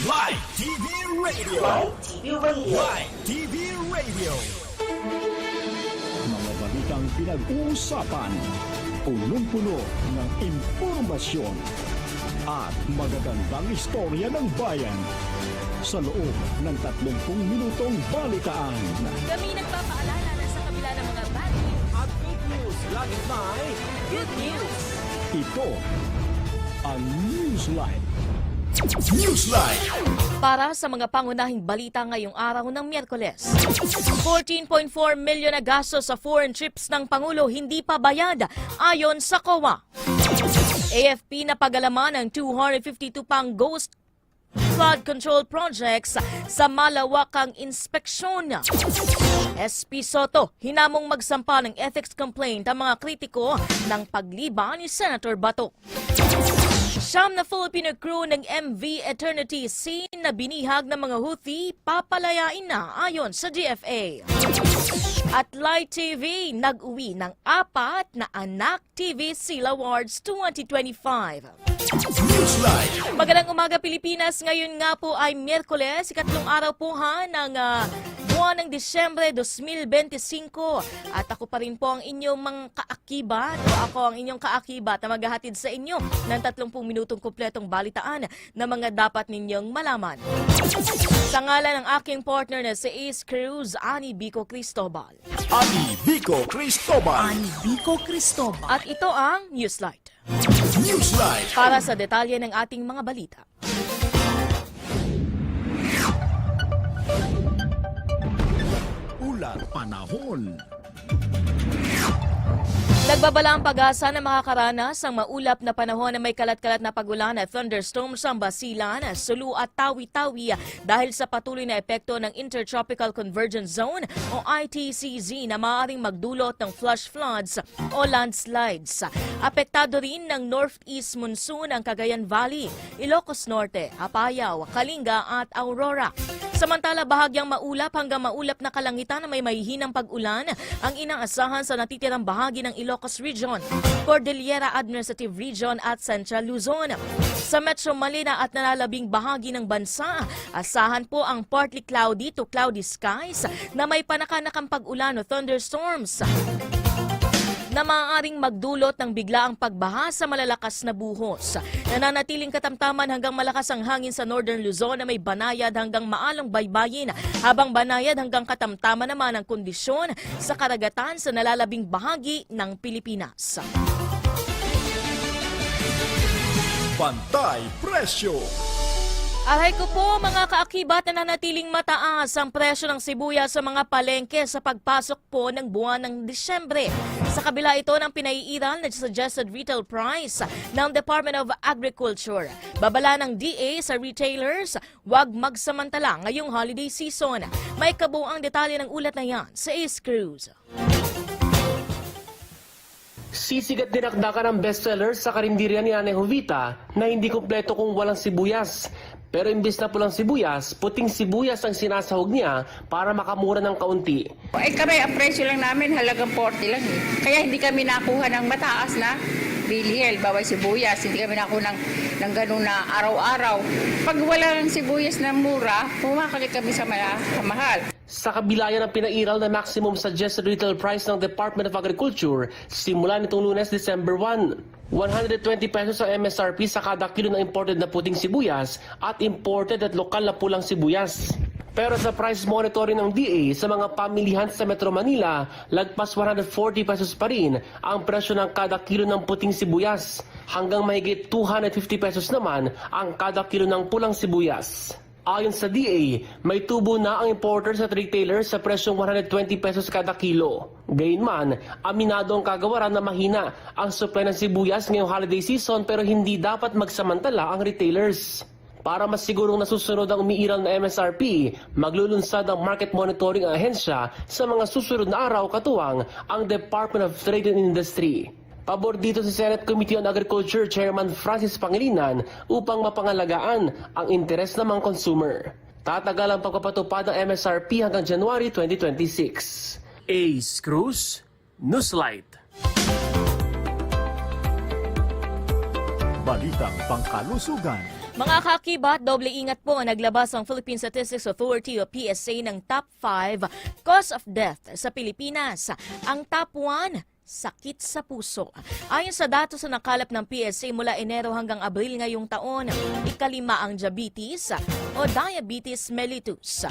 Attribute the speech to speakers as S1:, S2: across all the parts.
S1: Live TV Radio.
S2: Live TV Radio.
S1: Live TV Radio.
S3: Mga balitang pinag-uusapan, punong-puno ng impormasyon at magagandang istorya ng bayan sa loob ng 30 minutong balitaan.
S4: Kami nagpapaalala na sa kabila ng mga bad news,
S1: At good news, laging may
S4: good news.
S3: Ito ang Newsline.
S1: Newsline.
S4: Para sa mga pangunahing balita ngayong araw ng Miyerkules. 14.4 milyon na gasto sa foreign trips ng Pangulo hindi pa bayad ayon sa COA. AFP na pagalaman ng 252 pang ghost flood control projects sa malawakang inspeksyon. SP Soto, hinamong magsampa ng ethics complaint ang mga kritiko ng pagliba ni Senator Bato. Siyam na Filipino crew ng MV Eternity Sea na binihag ng mga Houthi papalayain na ayon sa GFA. At Light TV nag-uwi ng apat na Anak TV Seal Awards 2025.
S1: Newsline.
S4: Magandang umaga Pilipinas. Ngayon nga po ay Miyerkules, ikatlong araw po ha ng ah, buwan ng Disyembre 2025. At ako pa rin po ang inyong mga kaakibat o ako ang inyong kaakibat na maghahatid sa inyo ng 30 minutong kumpletong balitaan na mga dapat ninyong malaman. Sa ngalan ng aking partner na si Ace Cruz, Ani Bico Cristobal.
S1: Ani Vico Cristobal.
S5: Vico Cristobal.
S4: At ito ang Newslight.
S1: Newsline.
S4: Para sa detalye ng ating mga balita.
S3: Panahon.
S4: Nagbabala ang pag-asa na makakaranas ang maulap na panahon na may kalat-kalat na pagulan at thunderstorms sa Basilan, Sulu at Tawi-Tawi dahil sa patuloy na epekto ng Intertropical Convergence Zone o ITCZ na maaaring magdulot ng flash floods o landslides. Apektado rin ng northeast monsoon ang Cagayan Valley, Ilocos Norte, Apayao, Kalinga at Aurora. Samantala, bahagyang maulap hanggang maulap na kalangitan na may mahihinang pag-ulan ang inaasahan sa natitirang bahagi ng Ilocos Region, Cordillera Administrative Region at Central Luzon. Sa Metro Manila at nalalabing bahagi ng bansa, asahan po ang partly cloudy to cloudy skies na may panakanakang pag-ulan o thunderstorms na maaaring magdulot ng biglaang pagbaha sa malalakas na buhos. Nananatiling katamtaman hanggang malakas ang hangin sa Northern Luzon na may banayad hanggang maalong baybayin, habang banayad hanggang katamtaman naman ang kondisyon sa karagatan sa nalalabing bahagi ng Pilipinas.
S1: Pantay Presyo.
S4: Aray ko po mga kaakibat na nanatiling mataas ang presyo ng sibuyas sa mga palengke sa pagpasok po ng buwan ng Disyembre. Sa kabila ito ng pinaiiral na suggested retail price ng Department of Agriculture. Babala ng DA sa retailers, huwag magsamantala ngayong holiday season. May kabuang detalye ng ulat na yan sa Ace Cruise.
S6: Sisigat dinakdakan ang bestseller sa karinderya ni Ane Jovita na hindi kumpleto kung walang sibuyas. Pero imbis na pulang sibuyas, puting sibuyas ang sinasahog niya para makamura ng kaunti.
S7: Eh kami, ang presyo lang namin halagang 40 lang eh. Kaya hindi kami nakuha ng mataas na bilhel, bawal sibuyas. Hindi kami nakuha ng, ng ganun na araw-araw. Pag wala ng sibuyas na mura, pumakalik kami sa, mala, sa mahal.
S6: Sa kabila yan ang pinairal na maximum suggested retail price ng Department of Agriculture simula nitong lunes December 1. 120 pesos ang MSRP sa kada kilo ng imported na puting sibuyas at imported at lokal na pulang sibuyas. Pero sa price monitoring ng DA sa mga pamilihan sa Metro Manila, lagpas 140 pesos pa rin ang presyo ng kada kilo ng puting sibuyas. Hanggang mahigit 250 pesos naman ang kada kilo ng pulang sibuyas. Ayon sa DA, may tubo na ang importers at retailers sa presyong 120 pesos kada kilo. Gayunman, aminado ang kagawaran na mahina ang supply ng sibuyas ngayong holiday season pero hindi dapat magsamantala ang retailers. Para mas sigurong nasusunod ang umiiral na MSRP, maglulunsad ang Market Monitoring Ahensya sa mga susunod na araw katuwang ang Department of Trade and Industry. Pabor dito si Senate Committee on Agriculture Chairman Francis Pangilinan upang mapangalagaan ang interes ng mga consumer. Tatagal ang pagpapatupad ng MSRP hanggang January 2026. Ace Cruz, Newslight.
S3: Balitang pangkalusugan.
S4: Mga kakibat, doble ingat po naglabas ang Philippine Statistics Authority o PSA ng top 5 cause of death sa Pilipinas. Ang top 1, sakit sa puso. Ayon sa datos na nakalap ng PSA mula Enero hanggang Abril ngayong taon, ikalima ang diabetes o diabetes mellitus.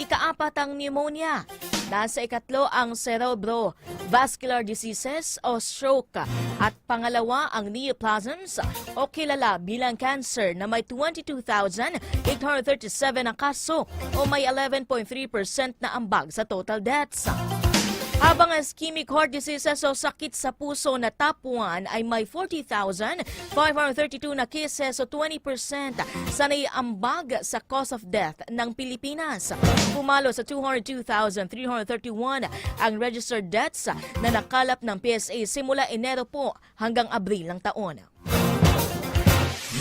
S4: Ikaapat ang pneumonia. Nasa ikatlo ang cerebrovascular diseases o stroke. At pangalawa ang neoplasms o kilala bilang cancer na may 22,837 na kaso o may 11.3% na ambag sa total deaths. Habang ang ischemic heart diseases o sakit sa puso na top 1 ay may 40,532 na cases o 20% sa naiambag sa cause of death ng Pilipinas. Pumalo sa 202,331 ang registered deaths na nakalap ng PSA simula Enero po hanggang Abril ng taon.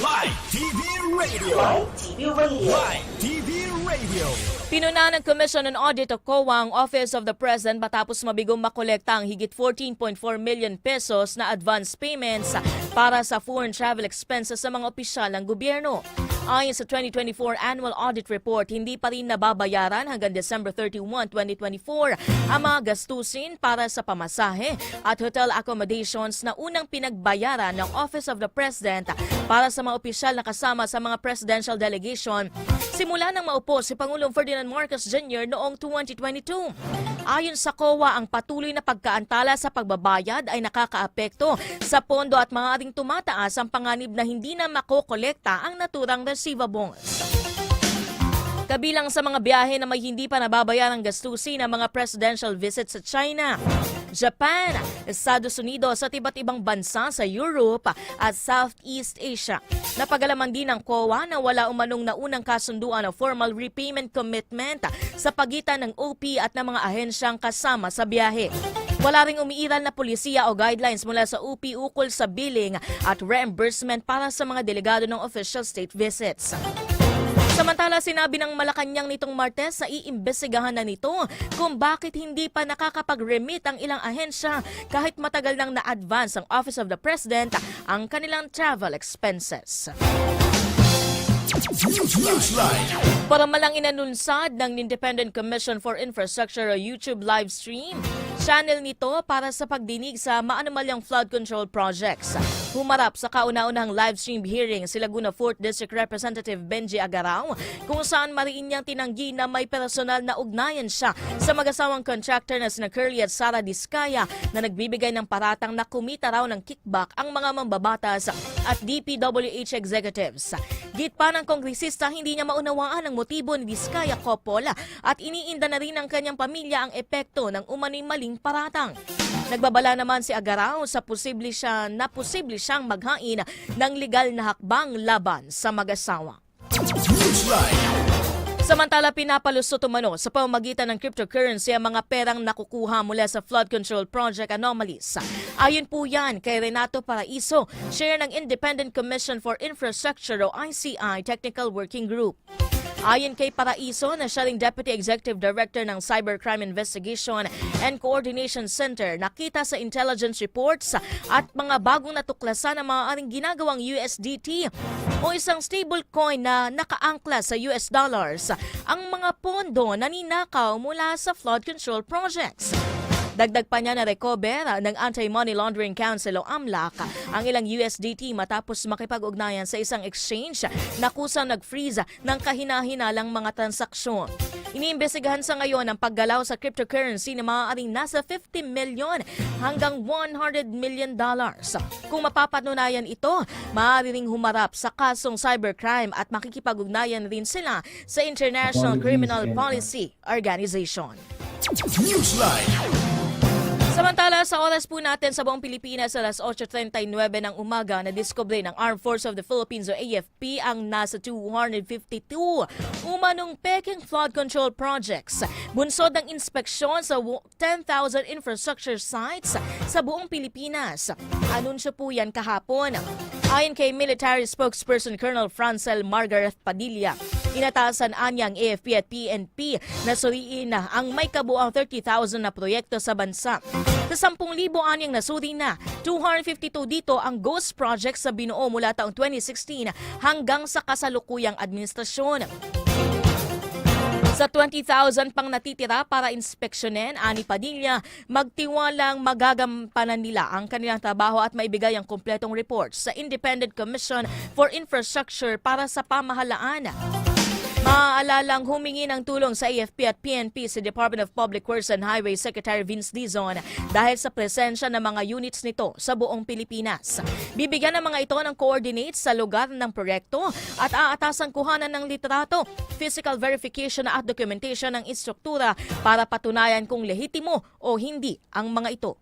S1: Live TV Radio. Live TV Radio. Live TV Radio.
S4: Pinuna ng Commission on Audit o COA ang Office of the President matapos mabigong makolekta ang higit 14.4 million pesos na advance payments para sa foreign travel expenses sa mga opisyal ng gobyerno. Ayon sa 2024 Annual Audit Report, hindi pa rin nababayaran hanggang December 31, 2024 ang mga gastusin para sa pamasahe at hotel accommodations na unang pinagbayaran ng Office of the President para sa mga opisyal na kasama sa mga presidential delegation simula nang maupo si Pangulong Ferdinand Marcos Jr. noong 2022. Ayon sa COA, ang patuloy na pagkaantala sa pagbabayad ay nakakaapekto sa pondo at maaaring tumataas ang panganib na hindi na makokolekta ang naturang receivables. Kabilang sa mga biyahe na may hindi pa nababayarang gastusin ang mga presidential visits sa China, Japan, Estados Unidos at iba't ibang bansa sa Europe at Southeast Asia. Napagalaman din ng COA na wala umanong naunang kasunduan o formal repayment commitment sa pagitan ng OP at ng mga ahensyang kasama sa biyahe. Wala ring umiiral na polisiya o guidelines mula sa UP ukol sa billing at reimbursement para sa mga delegado ng official state visits. Samantala, sinabi ng Malacanang nitong Martes na iimbestigahan na nito kung bakit hindi pa nakakapag-remit ang ilang ahensya kahit matagal nang na-advance ang Office of the President ang kanilang travel expenses. Para malang inanunsad ng Independent Commission for Infrastructure o YouTube live stream, channel nito para sa pagdinig sa maanumalyang flood control projects. Humarap sa kauna-unahang live stream hearing si Laguna 4th District Representative Benji Agaraw kung saan mariin niyang tinanggi na may personal na ugnayan siya sa mag-asawang contractor na sina Curly at Sara Diskaya na nagbibigay ng paratang na kumita raw ng kickback ang mga mambabatas at DPWH executives. Git pa ng kongresista hindi niya maunawaan ang motibo ni Diskaya Coppola at iniinda na rin ng kanyang pamilya ang epekto ng umano'y maling paratang. Nagbabala naman si Agaraw sa posible siya na posible siyang maghain ng legal na hakbang laban sa mag-asawa.
S1: Newsline.
S4: Samantala, pinapalusot umano sa pamamagitan ng cryptocurrency ang mga perang nakukuha mula sa flood control project anomalies. Ayon po yan kay Renato Paraiso, chair ng Independent Commission for Infrastructure o ICI Technical Working Group. Ayon kay Paraiso na siya ring Deputy Executive Director ng Cybercrime Investigation and Coordination Center, nakita sa intelligence reports at mga bagong natuklasan na maaaring ginagawang USDT o isang stablecoin na nakaangkla sa US dollars ang mga pondo na ninakaw mula sa flood control projects. Dagdag pa niya na recover ng Anti-Money Laundering Council o AMLAC ang ilang USDT matapos makipag-ugnayan sa isang exchange na kusang nag-freeze ng kahina-hinalang mga transaksyon. Iniimbestigahan sa ngayon ang paggalaw sa cryptocurrency na maaaring nasa 50 million hanggang 100 million dollars. Kung mapapatunayan ito, maaari ring humarap sa kasong cybercrime at makikipag-ugnayan rin sila sa International Criminal Policy Organization.
S1: Newsline.
S4: Samantala, sa oras po natin sa buong Pilipinas, alas 8.39 ng umaga, na-discover ng Armed Force of the Philippines o AFP ang nasa 252 umanong peking flood control projects. Bunsod ng inspeksyon sa 10,000 infrastructure sites sa buong Pilipinas. Anunsyo po yan kahapon. Ayon kay military spokesperson Colonel Francel Margaret Padilla, inatasan anya ang AFP at PNP na suriin na ang may kabuang 30,000 na proyekto sa bansa. Sa 10,000 anyang nasuri na, 252 dito ang ghost project sa binuo mula taong 2016 hanggang sa kasalukuyang administrasyon. Sa 20,000 pang natitira para inspeksyonin, ani Padilla, magtiwalang magagampanan nila ang kanilang trabaho at maibigay ang kumpletong report sa Independent Commission for Infrastructure para sa pamahalaan. Maaalalang humingi ng tulong sa AFP at PNP sa Department of Public Works and Highway Secretary Vince Dizon dahil sa presensya ng mga units nito sa buong Pilipinas. Bibigyan ng mga ito ng coordinates sa lugar ng proyekto at aatasang kuhanan ng litrato, physical verification at documentation ng istruktura para patunayan kung lehitimo o hindi ang mga ito.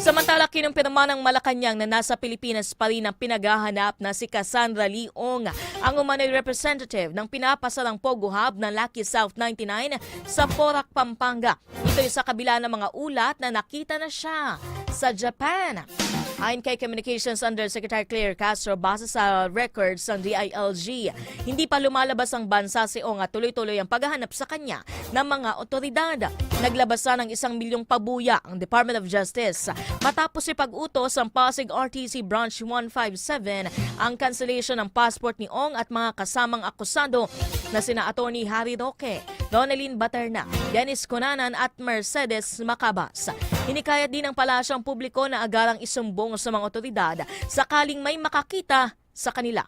S4: Samantala, kinumpirma ng Malacanang na nasa Pilipinas pa rin ang pinaghahanap na si Cassandra Leong, ang umano'y representative ng pinapasarang Pogo Hub ng Lucky South 99 sa Porac, Pampanga. Ito'y sa kabila ng mga ulat na nakita na siya sa Japan. Ayon kay Communications Undersecretary Claire Castro, base sa records ng DILG, hindi pa lumalabas ang bansa si Ong at tuloy-tuloy ang paghahanap sa kanya ng mga otoridad. Naglabas na ng isang milyong pabuya ang Department of Justice matapos ipag-utos ang Pasig RTC Branch 157 ang cancellation ng passport ni Ong at mga kasamang akusado na sina Attorney Harry Roque, Donalyn Baterna, Dennis Conanan at Mercedes Macabas. Hinikayat din ng palasyang publiko na agarang isumbong sa mga otoridad sakaling may makakita sa kanila.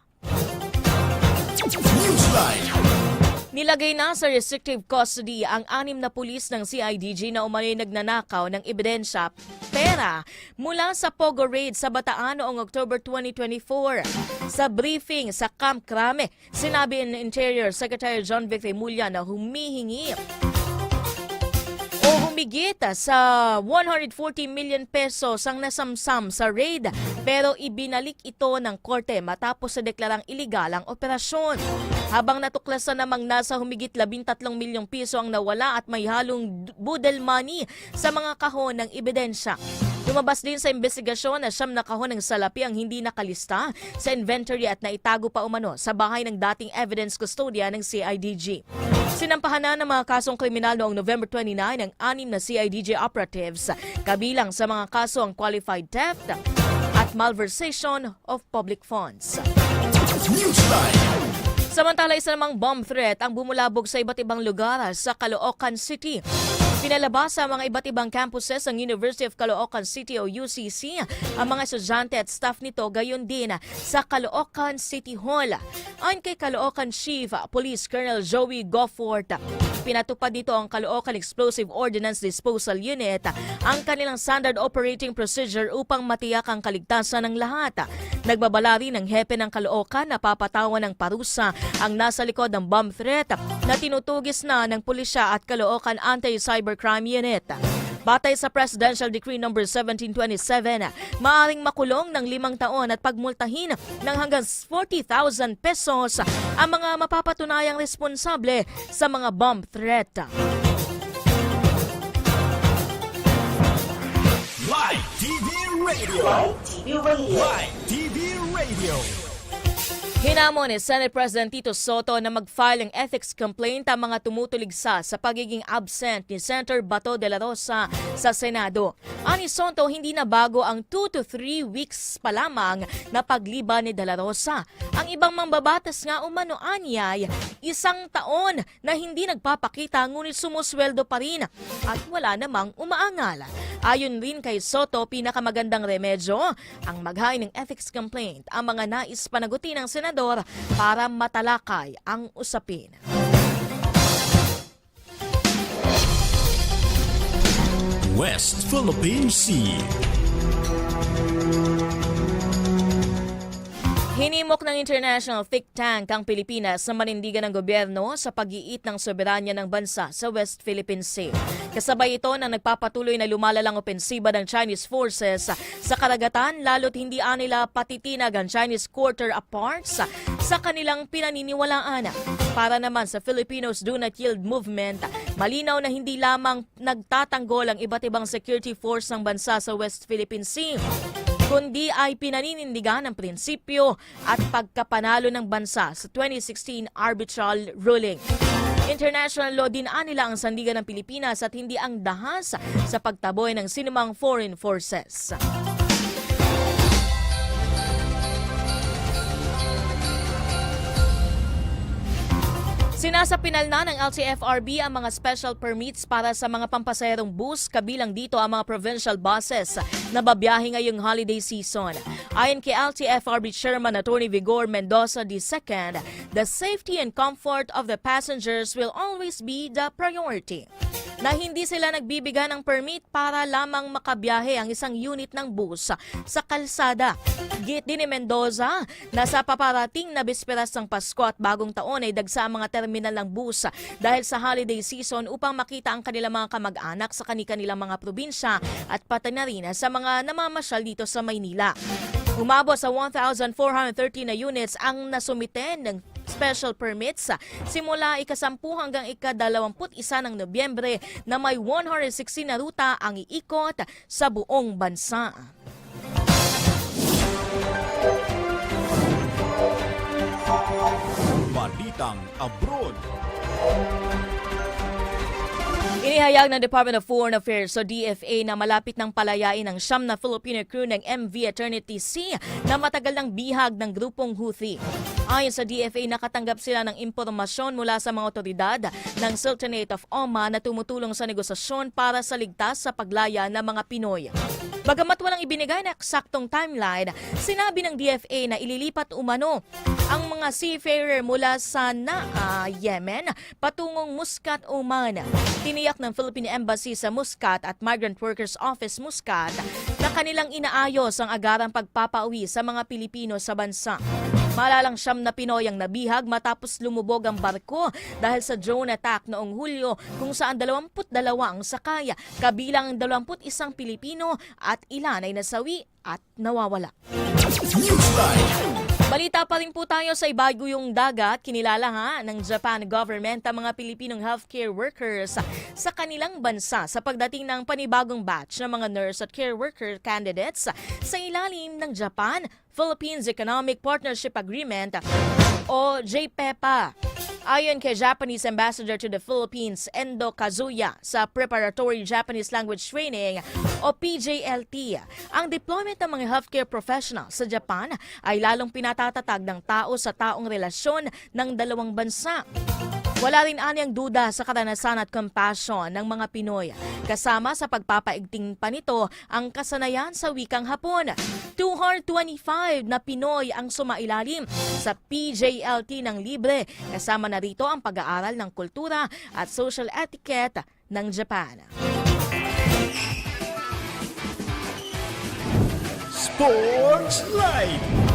S4: Nilagay na sa restrictive custody ang anim na pulis ng CIDG na umano'y nagnanakaw ng ebidensya pera mula sa Pogo Raid sa Bataan noong October 2024. Sa briefing sa Camp Crame, sinabi ni Interior Secretary John Vic Remulla na humihingi o humigit sa 140 million pesos ang nasamsam sa raid pero ibinalik ito ng korte matapos sa deklarang iligal ang operasyon. Habang natuklasan namang nasa humigit 13 milyong piso ang nawala at may halong budel money sa mga kahon ng ebidensya. Lumabas din sa investigasyon na siyam na kahon ng salapi ang hindi nakalista sa inventory at naitago pa umano sa bahay ng dating evidence custodian ng CIDG. Sinampahan na ng mga kasong kriminal noong November 29 ang anim na CIDG operatives, kabilang sa mga kaso ang qualified theft at malversation of public funds. Samantala, isa namang bomb threat ang bumulabog sa iba't ibang lugar sa Caloocan City. Pinalabas sa mga iba't ibang campuses ng University of Caloocan City o UCC ang mga estudyante at staff nito gayon din sa Caloocan City Hall. Ayon kay Caloocan Chief Police Colonel Joey Gofford, pinatupad dito ang Caloocan Explosive Ordnance Disposal Unit ang kanilang standard operating procedure upang matiyak ang kaligtasan ng lahat. Nagbabala rin ng hepe ng Caloocan na papatawan ng parusa ang nasa likod ng bomb threat na tinutugis na ng pulisya at Caloocan Anti-Cybercrime Unit. Batay sa Presidential Decree No. 1727, maaring makulong ng limang taon at pagmultahin ng hanggang 40,000 pesos ang mga mapapatunayang responsable sa mga bomb threat.
S3: Live TV Radio.
S1: Live TV Radio.
S3: Live TV Radio.
S4: Hinamon ni Senate President Tito Soto na mag-file ng ethics complaint ang mga tumutuligsa sa pagiging absent ni Senator Bato de la Rosa sa Senado. Ani Soto, hindi na bago ang 2 to 3 weeks pa lamang na pagliba ni de la Rosa. Ang ibang mambabatas nga umano anyay, isang taon na hindi nagpapakita ngunit sumusweldo pa rin at wala namang umaangal. Ayon rin kay Soto, pinakamagandang remedyo ang maghain ng ethics complaint ang mga nais panagutin ng senador para matalakay ang usapin.
S3: West Philippine Sea.
S4: Hinimok ng International Think Tank ang Pilipinas sa manindigan ng gobyerno sa pag-iit ng soberanya ng bansa sa West Philippine Sea. Kasabay ito ng nagpapatuloy na lumalalang opensiba ng Chinese forces sa karagatan lalo't hindi anila patitinag ang Chinese quarter apart sa, sa kanilang pinaniniwalaan. Para naman sa Filipinos Do Not Yield Movement, malinaw na hindi lamang nagtatanggol ang iba't ibang security force ng bansa sa West Philippine Sea kundi ay pinaninindigan ang prinsipyo at pagkapanalo ng bansa sa 2016 arbitral ruling. International law din anila ang sandigan ng Pilipinas at hindi ang dahas sa pagtaboy ng sinumang foreign forces. Sinasapinal na ng LTFRB ang mga special permits para sa mga pampasaherong bus, kabilang dito ang mga provincial buses na babiyahe ngayong holiday season. Ayon kay LTFRB Chairman Attorney Vigor Mendoza II, the safety and comfort of the passengers will always be the priority na hindi sila nagbibigay ng permit para lamang makabiyahe ang isang unit ng bus sa kalsada. Git din ni Mendoza na sa paparating na bisperas ng Pasko at bagong taon ay dagsa ang mga terminal ng bus dahil sa holiday season upang makita ang kanilang mga kamag-anak sa kanilang mga probinsya at pati na rin sa mga namamasyal dito sa Maynila. Umabot sa 1,430 na units ang nasumiten ng special permits simula ikasampu hanggang ikadalawamput isa ng Nobyembre na may 160 na ruta ang iikot sa buong bansa.
S3: Balitang Abroad.
S4: Inihayag ng Department of Foreign Affairs o DFA na malapit ng palayain ang siyam na Filipino crew ng MV Eternity Sea na matagal ng bihag ng grupong Houthi. Ayon sa DFA, nakatanggap sila ng impormasyon mula sa mga otoridad ng Sultanate of Oman na tumutulong sa negosasyon para sa ligtas sa paglaya ng mga Pinoy. Bagamat walang ibinigay na eksaktong timeline, sinabi ng DFA na ililipat umano ang mga seafarer mula sa Naa, Yemen, patungong Muscat, Oman. Tiniyak ng Philippine Embassy sa Muscat at Migrant Workers Office Muscat na kanilang inaayos ang agarang pagpapauwi sa mga Pilipino sa bansa. Malalang siyam na Pinoy ang nabihag matapos lumubog ang barko dahil sa drone attack noong Hulyo kung saan 22 ang sakaya, kabilang 21 Pilipino at ilan ay nasawi at nawawala. Balita pa rin po tayo sa ibaguyong dagat. Kinilala nga ng Japan government ang mga Pilipinong healthcare workers sa kanilang bansa sa pagdating ng panibagong batch ng mga nurse at care worker candidates sa ilalim ng Japan Philippines Economic Partnership Agreement o JPEPA. Ayon kay Japanese Ambassador to the Philippines, Endo Kazuya, sa Preparatory Japanese Language Training o PJLT, ang deployment ng mga healthcare professionals sa Japan ay lalong pinatatatag ng tao sa taong relasyon ng dalawang bansa. Wala rin anyang duda sa karanasan at compassion ng mga Pinoy. Kasama sa pagpapaigting pa nito ang kasanayan sa wikang Hapon. 225 na Pinoy ang sumailalim sa PJLT ng libre. Kasama na rito ang pag-aaral ng kultura at social etiquette ng Japan.
S3: Sports Live.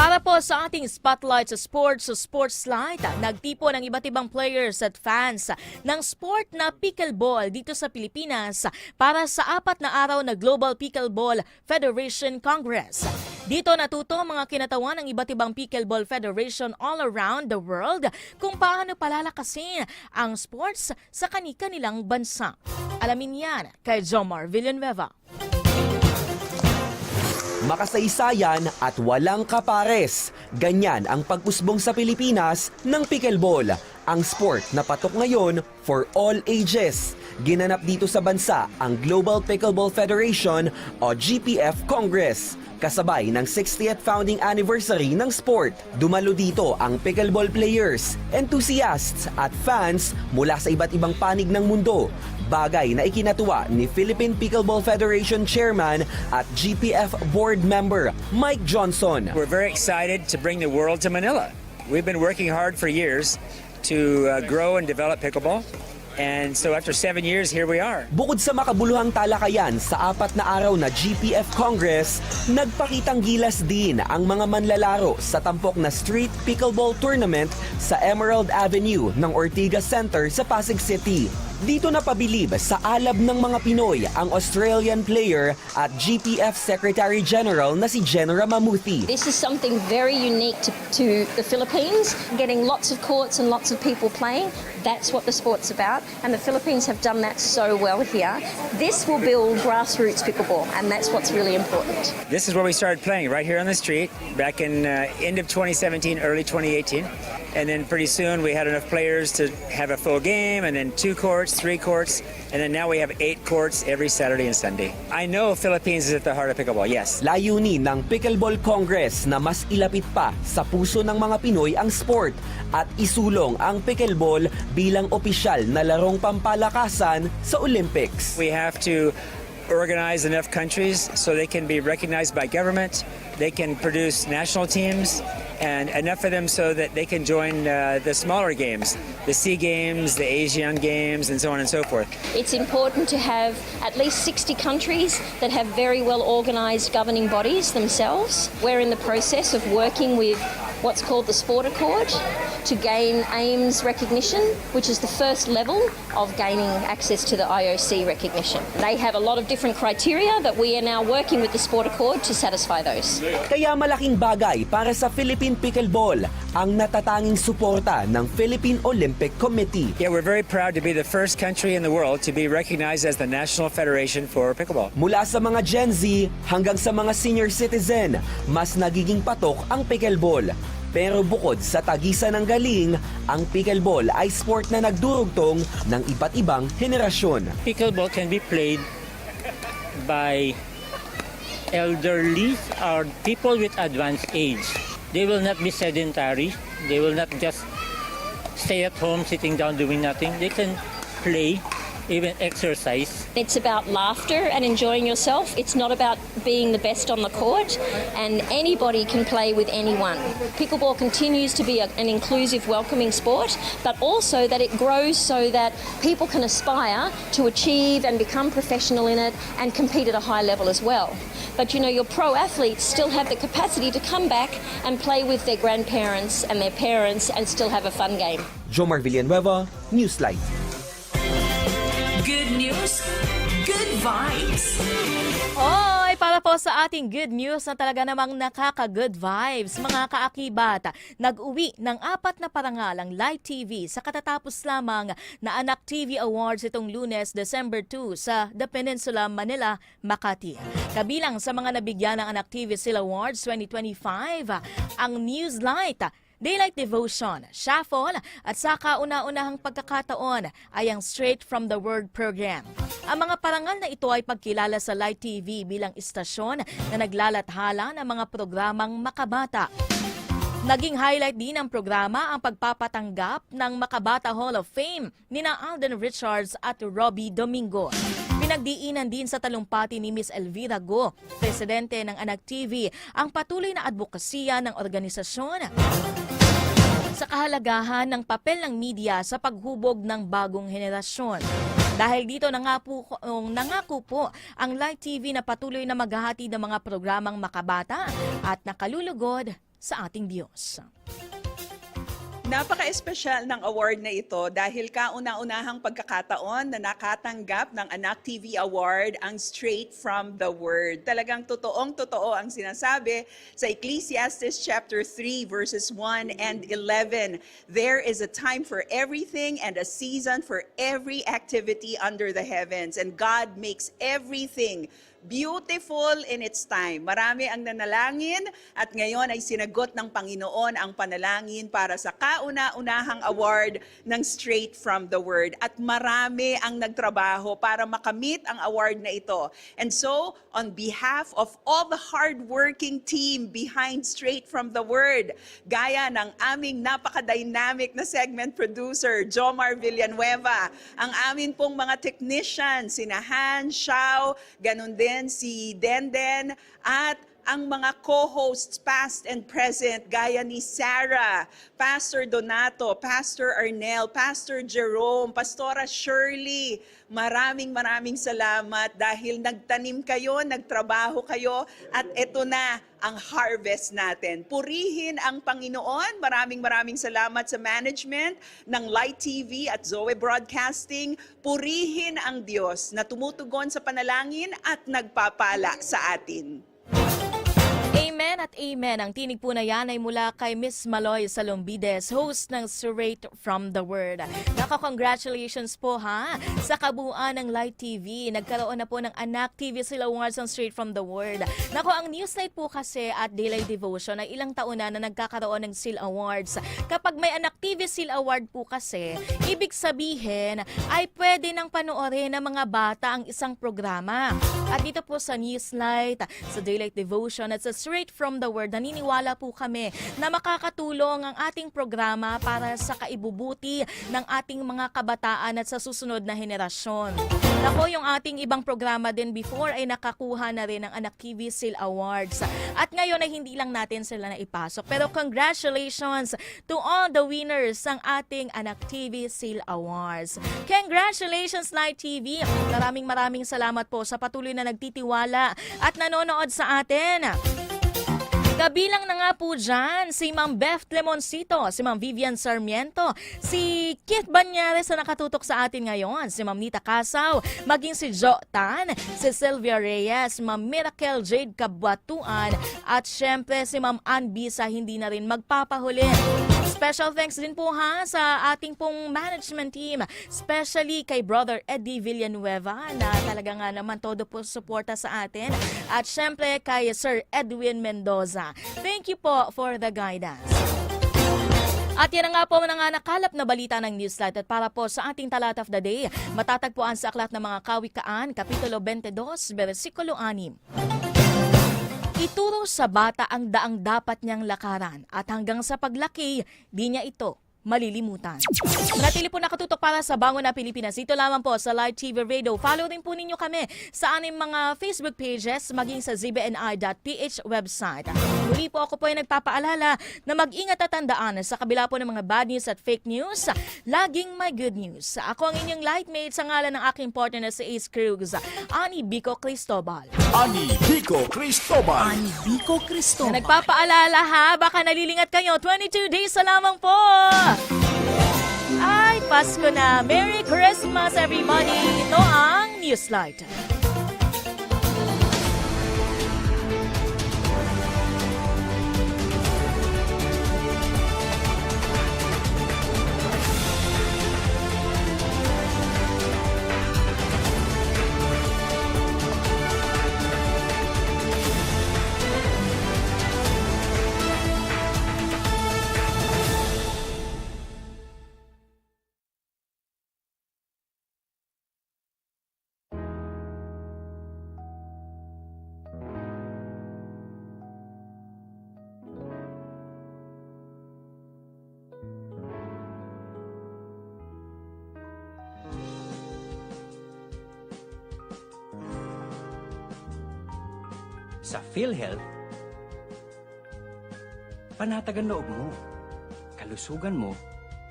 S4: Para po sa ating spotlight sa sports sa Sports Light, nagtipo ng iba't ibang players at fans ng sport na pickleball dito sa Pilipinas para sa apat na araw na Global Pickleball Federation Congress. Dito natuto ang mga kinatawan ng iba't ibang pickleball federation all around the world kung paano palalakasin ang sports sa kani-kanilang bansa. Alamin yan kay Jomar Villanueva.
S2: Makasaysayan at walang kapares. Ganyan ang pagpusbong sa Pilipinas ng pickleball, ang sport na patok ngayon for all ages. Ginanap dito sa bansa ang Global Pickleball Federation o GPF Congress. Kasabay ng 60th founding anniversary ng sport, dumalo dito ang pickleball players, enthusiasts at fans mula sa iba't ibang panig ng mundo. Bagay na ikinatuwa ni Philippine Pickleball Federation Chairman at GPF Board Member Mike Johnson.
S5: We're very excited to bring the world to Manila. We've been working hard for years to uh, grow and develop pickleball. And so after seven years, here we are.
S2: Bukod sa makabuluhang talakayan sa apat na araw na GPF Congress, nagpakitang gilas din ang mga manlalaro sa tampok na Street Pickleball Tournament sa Emerald Avenue ng Ortigas Center sa Pasig City. Dito napabilib sa alab ng mga Pinoy ang Australian player at GPF Secretary General na si Genera Mamuthi.
S8: This is something very unique to, to the Philippines, getting lots of courts and lots of people playing. That's what the sport's about, and the Philippines have done that so well here. This will build grassroots pickleball, and that's what's really important.
S5: This is where we started playing, right here on the street, back in uh, end of 2017, early 2018. And then pretty soon we had enough players to have a full game, and then two courts, three courts, and then now we have eight courts every Saturday and Sunday. I know Philippines is at the heart of pickleball, yes.
S2: Layunin ng Pickleball Congress na mas ilapit pa sa puso ng mga Pinoy ang sport at isulong ang pickleball bilang opisyal na larong pampalakasan sa Olympics.
S5: We have to organize enough countries so they can be recognized by government, they can produce national teams, and enough of them so that they can join uh, the smaller games, the SEA Games, the Asian Games, and so on and so forth.
S8: It's important to have at least 60 countries that have very well organised governing bodies themselves. We're in the process of working with what's called the Sport Accord to gain AIMS recognition, which is the first level of gaining access to the IOC recognition. They have a lot of different criteria that we are now working with the Sport Accord to satisfy those.
S2: Kaya malaking bagay para sa Philippine Pickleball ang natatanging suporta ng Philippine Olympic Committee.
S5: Yeah, we're very proud to be the first country in the world to be recognized as the National Federation for Pickleball.
S2: Mula sa mga Gen Z hanggang sa mga senior citizen, mas nagiging patok ang pickleball. Pero bukod sa tagisan ng galing, ang pickleball ay sport na nagdurugtong ng iba't ibang henerasyon.
S9: pickleball can be played by elderly or people with advanced age. They will not be sedentary. They will not just stay at home sitting down doing nothing. They can play, even exercise.
S8: It's about laughter and enjoying yourself. It's not about being the best on the court, and anybody can play with anyone. Pickleball continues to be a, an inclusive, welcoming sport, but also that it grows so that people can aspire to achieve and become professional in it and compete at a high level as well. But you know, your pro athletes still have the capacity to come back and play with their grandparents and their parents and still have a fun game.
S2: Jomar Villanueva, Newslight.
S1: Good news, good vibes.
S4: Oy, para po sa ating good news na talaga namang nakaka-good vibes, mga kaakibat, nag-uwi ng apat na parangal ang Light TV sa katatapos lamang na Anak TV Awards itong lunes, December 2 sa The Peninsula, Manila, Makati. Kabilang sa mga nabigyan ng Anak TV Seal Awards 2025, ang Newslight, Daylight Devotion, Shuffle at sa kauna-unahang pagkakataon ay ang Straight from the Word program. Ang mga parangal na ito ay pagkilala sa Light TV bilang istasyon na naglalathala ng mga programang makabata. Naging highlight din ng programa ang pagpapatanggap ng Makabata Hall of Fame ni na Alden Richards at Robbie Domingo. Pinagdiinan din sa talumpati ni Miss Elvira Go, presidente ng Anak TV, ang patuloy na advokasya ng organisasyon sa kahalagahan ng papel ng media sa paghubog ng bagong henerasyon. Dahil dito nangako, nangako po ang Light TV na patuloy na maghahati ng mga programang makabata at nakalulugod sa ating Diyos.
S10: Napaka-espesyal ng award na ito dahil kauna-unahang pagkakataon na nakatanggap ng Anak TV Award ang Straight from the Word. Talagang totoong totoo ang sinasabi sa Ecclesiastes chapter 3 verses 1 and 11. There is a time for everything and a season for every activity under the heavens and God makes everything beautiful in its time. Marami ang nanalangin at ngayon ay sinagot ng Panginoon ang panalangin para sa kauna-unahang award ng Straight from the Word. At marami ang nagtrabaho para makamit ang award na ito. And so, on behalf of all the hardworking team behind Straight from the Word, gaya ng aming napaka-dynamic na segment producer, Jomar Villanueva, ang amin pong mga technicians, sina Han, Xiao, ganun din si Denden, at ang mga co-hosts past and present gaya ni Sarah, Pastor Donato, Pastor Arnel, Pastor Jerome, Pastora Shirley. Maraming maraming salamat dahil nagtanim kayo, nagtrabaho kayo at ito na ang harvest natin. Purihin ang Panginoon. Maraming maraming salamat sa management ng Light TV at Zoe Broadcasting. Purihin ang Diyos na tumutugon sa panalangin at nagpapala sa atin.
S4: Amen at amen. Ang tinig po na yan ay mula kay Miss Maloy Salombides, host ng Straight from the Word. Naka-congratulations po ha sa kabuuan ng Light TV. Nagkaroon na po ng Anak TV Sila Awards ng Straight from the Word. Nako, ang Newsnight po kasi at Daily Devotion ay ilang taon na na nagkakaroon ng SEAL Awards. Kapag may Anak TV SEAL Award po kasi, ibig sabihin ay pwede nang panoorin ng mga bata ang isang programa. At dito po sa Newslight, sa Daylight Devotion at sa Straight from the Word, naniniwala po kami na makakatulong ang ating programa para sa kaibubuti ng ating mga kabataan at sa susunod na henerasyon. Nako, yung ating ibang programa din before ay nakakuha na rin ng Anak TV Seal Awards. At ngayon ay hindi lang natin sila na ipasok. Pero congratulations to all the winners ng ating Anak TV Seal Awards. Congratulations Light TV! Maraming maraming salamat po sa patuloy na nagtitiwala at nanonood sa atin. Kabilang na nga po dyan si Ma'am Beth Lemoncito, si Ma'am Vivian Sarmiento, si Kit Banyares na nakatutok sa atin ngayon, si Ma'am Nita Casaw, maging si Jo Tan, si Sylvia Reyes, Ma'am Miracle Jade Kabatuan, at syempre si Ma'am Ann B sa hindi na rin magpapahuli. Special thanks din po ha sa ating pong management team, especially kay Brother Eddie Villanueva na talaga nga naman todo po suporta sa atin. At syempre kay Sir Edwin Mendoza. Thank you po for the guidance. At yan nga po mga nakalap na balita ng Newslight at para po sa ating talat of the day, matatagpuan sa Aklat ng mga Kawikaan, Kapitulo 22, versikulo 6. Ituro sa bata ang daang dapat niyang lakaran at hanggang sa paglaki, di niya ito malilimutan. Manatili po nakatutok para sa Bangon na Pilipinas. Ito lamang po sa Live TV Radio. Follow rin po ninyo kami sa aming mga Facebook pages maging sa zbni.ph website. Muli po ako po ay nagpapaalala na mag-ingat at tandaan sa kabila po ng mga bad news at fake news, laging may good news. Ako ang inyong lightmate sa ngalan ng aking partner na si Ace Cruz, Ani Bico Cristobal.
S3: Ani Vico Cristobal.
S1: Ani Vico Cristobal.
S4: Nagpapaalala ha, baka nalilingat kayo. 22 days na lamang po. Ay, Pasko na. Merry Christmas everybody. Ito ang Newslight.
S11: Sa PhilHealth, panatagan loob mo. Kalusugan mo,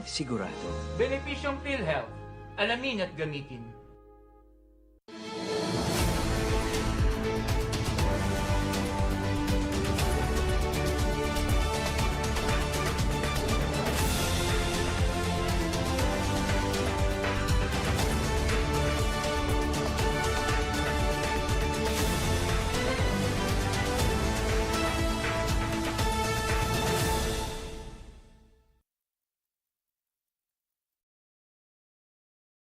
S11: sigurado.
S12: Benepisyong PhilHealth. Alamin at gamitin.